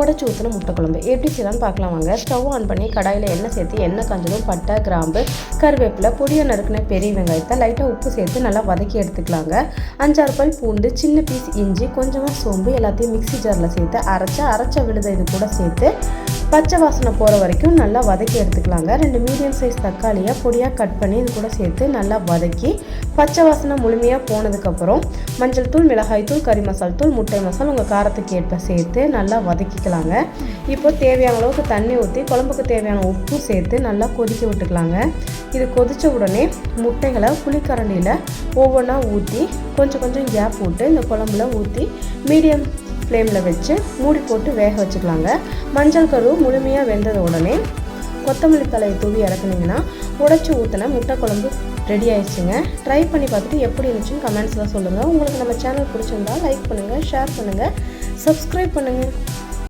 உடச்சி ஊற்றின முட்டை குழம்பு எப்படி செய்யலாம்னு பார்க்கலாம் வாங்க. ஸ்டவ் ஆன் பண்ணி கடாயில் எண்ணெய் சேர்த்து எண்ணெய் காஞ்சதும் பட்டை கிராம்பு கருவேப்பிலை பொடியை நறுக்கின பெரிய வெங்காயத்தை லைட்டாக உப்பு சேர்த்து நல்லா வதக்கி எடுத்துக்கலாங்க. அஞ்சாறு பல் பூண்டு சின்ன பீஸ் இஞ்சி கொஞ்சமாக சோம்பு எல்லாத்தையும் மிக்ஸி ஜாரில் சேர்த்து அரைச்சி அரைச்ச விழுதை இது கூட சேர்த்து பச்சை வாசனை போகிற வரைக்கும் நல்லா வதக்கி எடுத்துக்கலாங்க. ரெண்டு மீடியம் சைஸ் தக்காளியை பொடியாக கட் பண்ணி இது கூட சேர்த்து நல்லா வதக்கி பச்சை வாசனை முழுமையாக போனதுக்கப்புறம் மஞ்சள் தூள் மிளகாய் தூள் கறி மசால் தூள் முட்டை மசால் உங்கள் காரத்துக்கு ஏற்ப சேர்த்து நல்லா வதக்கிக்கலாங்க இப்போ தேவையான அளவுக்கு தண்ணி ஊற்றி குழம்புக்கு தேவையான உப்பு சேர்த்து நல்லா கொதிக்க விட்டுக்கலாங்க. இது கொதித்த உடனே முட்டைகளை புளிக்கரண்டியில் ஒவ்வொன்றா ஊற்றி கொஞ்சம் கொஞ்சம் கேப் விட்டு இந்த குழம்புல ஊற்றி மீடியம் ஃப்ளேமில் வச்சு மூடி போட்டு வேக வச்சுக்கலாங்க. மஞ்சள் கரு முழுமையாக வெந்தத உடனே கொத்தமல்லி தலையை தூவி இறக்குனீங்கன்னா உடச்சி ஊற்றின முட்டை குழம்பு ரெடி ஆயிடுச்சுங்க. ட்ரை பண்ணி பார்த்துட்டு எப்படி இருந்துச்சுன்னு கமெண்ட்ஸில் சொல்லுங்கள் உங்களுக்கு நம்ம சேனல் பிடிச்சிருந்தா லைக் பண்ணுங்கள் ஷேர் பண்ணுங்கள் சப்ஸ்கிரைப் பண்ணுங்கள்